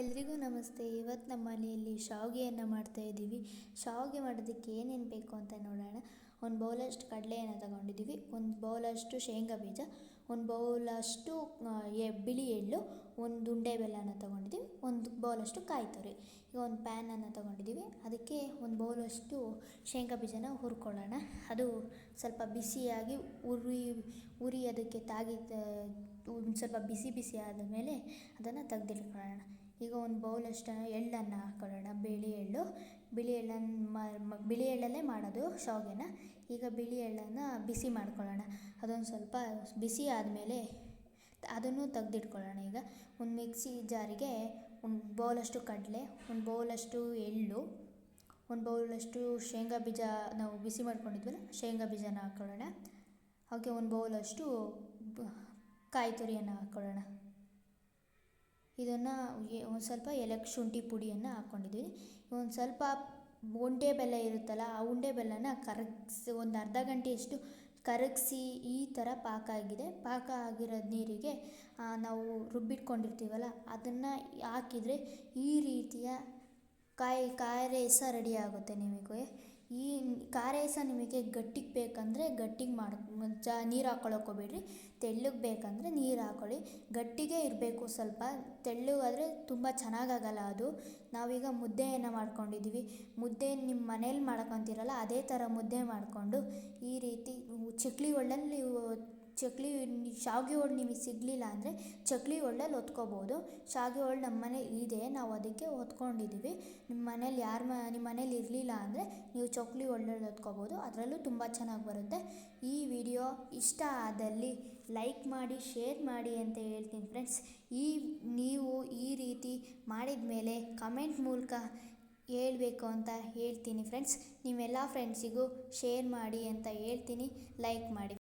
ಎಲ್ರಿಗೂ ನಮಸ್ತೆ. ಇವತ್ತು ನಮ್ಮ ಮನೆಯಲ್ಲಿ ಶಾವಿಗೆಯನ್ನು ಮಾಡ್ತಾಯಿದ್ದೀವಿ ಶಾವಿಗೆ ಮಾಡೋದಕ್ಕೆ ಏನೇನು ಬೇಕು ಅಂತ ನೋಡೋಣ. ಒಂದು ಬೌಲಷ್ಟು ಕಡಲೆಯನ್ನು ತಗೊಂಡಿದ್ದೀವಿ. ಒಂದು ಬೌಲಷ್ಟು ಶೇಂಗಾ ಬೀಜ, ಒಂದು ಬೌಲಷ್ಟು ಎ, ಬಿಳಿ ಎಳ್ಳು, ಒಂದು ಉಂಡೆ ಬೆಲ್ಲನ ತಗೊಂಡಿದ್ದೀವಿ. ಒಂದು ಬೌಲಷ್ಟು ಕಾಯಿ ತುರಿ. ಈಗ ಒಂದು ಪ್ಯಾನನ್ನು ತಗೊಂಡಿದ್ದೀವಿ. ಅದಕ್ಕೆ ಒಂದು ಬೌಲಷ್ಟು ಶೇಂಗಾ ಬೀಜನ ಹುರ್ಕೊಳ್ಳೋಣ. ಅದು ಸ್ವಲ್ಪ ಬಿಸಿಯಾಗಿ ಉರಿ ಉರಿ ಅದಕ್ಕೆ ತಾಗಿ ಒಂದು ಸ್ವಲ್ಪ ಬಿಸಿ ಬಿಸಿ ಆದ ಮೇಲೆ ಅದನ್ನು ತೆಗ್ದಿಟ್ಕೊಳ್ಳೋಣ. ಈಗ ಒಂದು ಬೌಲಷ್ಟು ಎಳ್ಳನ್ನು ಹಾಕ್ಕೊಳ್ಳೋಣ ಬಿಳಿ ಎಳ್ಳು. ಬಿಳಿ ಎಳ್ಳನ್ನು ಬಿಳಿ ಎಳ್ಳಲ್ಲೇ ಮಾಡೋದು ಶಾವಿಗೆನ. ಈಗ ಬಿಳಿ ಎಳ್ಳನ್ನು ಬಿಸಿ ಮಾಡ್ಕೊಳ್ಳೋಣ. ಅದೊಂದು ಸ್ವಲ್ಪ ಬಿಸಿ ಆದಮೇಲೆ ಅದನ್ನು ತೆಗೆದಿಟ್ಕೊಳ್ಳೋಣ. ಈಗ ಒಂದು ಮಿಕ್ಸಿ ಜಾರಿಗೆ ಒಂದು ಬೌಲಷ್ಟು ಕಡಲೆ, ಒಂದು ಬೌಲಷ್ಟು ಎಳ್ಳು, ಒಂದು ಬೌಲಷ್ಟು ಶೇಂಗಾ ಬೀಜ ನಾವು ಬಿಸಿ ಮಾಡ್ಕೊಂಡಿದ್ವಲ್ಲ, ಶೇಂಗಾ ಬೀಜನ ಹಾಕ್ಕೊಳ್ಳೋಣ ಹಾಗೆ ಒಂದು ಬೌಲಷ್ಟು ಕಾಯಿ ತುರಿಯನ್ನು ಹಾಕ್ಕೊಳ್ಳೋಣ ಇದನ್ನು ಒಂದು ಸ್ವಲ್ಪ ಏಲಕ್ಕಿ ಶುಂಠಿ ಪುಡಿಯನ್ನು ಹಾಕ್ಕೊಂಡಿದ್ದೀವಿ ಒಂದು ಸ್ವಲ್ಪ ಉಂಡೆ ಬೆಲ್ಲ ಇರುತ್ತಲ್ಲ, ಆ ಉಂಡೆ ಬೆಲ್ಲನ ಕರಗಿಸಿ, ಒಂದು ಅರ್ಧ ಗಂಟೆಯಷ್ಟು ಕರಗಿಸಿ ಈ ಥರ ಪಾಕ ಆಗಿದೆ. ಪಾಕ ಆಗಿರೋ ನೀರಿಗೆ ನಾವು ರುಬ್ಬಿಟ್ಕೊಂಡಿರ್ತೀವಲ್ಲ, ಅದನ್ನು ಹಾಕಿದರೆ ಈ ರೀತಿಯ ಕಾಯಿ ಕಾಯಿ ರೇಸ ರೆಡಿ ಆಗುತ್ತೆ ನಿಮಗೆ. ಈ ಖಾರ ನಿಮಗೆ ಗಟ್ಟಿಗೆ ಬೇಕಂದರೆ ಗಟ್ಟಿಗೆ ಮಾಡಿ ಜಾ ನೀರು ಹಾಕ್ಕೊಳ್ಳೋಕೆ ಹೋಗ್ಬೇಡ್ರಿ ತೆಳ್ಳಗೆ ಬೇಕಂದರೆ ನೀರು ಹಾಕೊಳ್ಳಿ. ಗಟ್ಟಿಗೆ ಇರಬೇಕು ಸ್ವಲ್ಪ. ತೆಳ್ಳಗಾದರೆ ತುಂಬ ಚೆನ್ನಾಗಾಗಲ್ಲ ಅದು. ನಾವೀಗ ಮುದ್ದೆಯನ್ನು ಮಾಡ್ಕೊಂಡಿದ್ದೀವಿ ಮುದ್ದೆ ನಿಮ್ಮ ಮನೇಲಿ ಮಾಡ್ಕೊತೀರಲ್ಲ, ಅದೇ ಥರ ಮುದ್ದೆ ಮಾಡಿಕೊಂಡು ಈ ರೀತಿ ಚಕ್ಲಿ ಒಳ್ಳಲ್ಲಿ ಚಕ್ಲಿ ಶಾವಿಗೆ ಹೋಳು ನಿಮಗೆ ಸಿಗಲಿಲ್ಲ ಅಂದರೆ ಚಕ್ಲಿ ಹೋಳ್ಳಲ್ಲಿ ಹೊತ್ಕೋಬೋದು. ಶಾವಿಗೆ ಹೋಳು ನಮ್ಮ ಮನೇಲಿ ಇದೆ, ನಾವು ಅದಕ್ಕೆ ಹೊತ್ಕೊಂಡಿದ್ದೀವಿ ನಿಮ್ಮ ಮನೇಲಿ ಯಾರ ಮ ನಿಮ್ಮ ಮನೇಲಿ ಇರಲಿಲ್ಲ ಅಂದರೆ ನೀವು ಚಕ್ಲಿ ಹೋಳ್ಳಲ್ಲಿ ಹೊತ್ಕೋಬೋದು. ಅದರಲ್ಲೂ ತುಂಬ ಚೆನ್ನಾಗಿ ಬರುತ್ತೆ. ಈ ವಿಡಿಯೋ ಇಷ್ಟ ಆದಲ್ಲಿ ಲೈಕ್ ಮಾಡಿ, ಶೇರ್ ಮಾಡಿ ಅಂತ ಹೇಳ್ತೀನಿ ಫ್ರೆಂಡ್ಸ್. ಈ ನೀವು ಈ ರೀತಿ ಮಾಡಿದ ಮೇಲೆ ಕಮೆಂಟ್ ಮೂಲಕ ಹೇಳಬೇಕು ಅಂತ ಹೇಳ್ತೀನಿ ಫ್ರೆಂಡ್ಸ್. ನಿಮ್ಮೆಲ್ಲ ಫ್ರೆಂಡ್ಸಿಗೂ ಶೇರ್ ಮಾಡಿ ಅಂತ ಹೇಳ್ತೀನಿ. ಲೈಕ್ ಮಾಡಿ.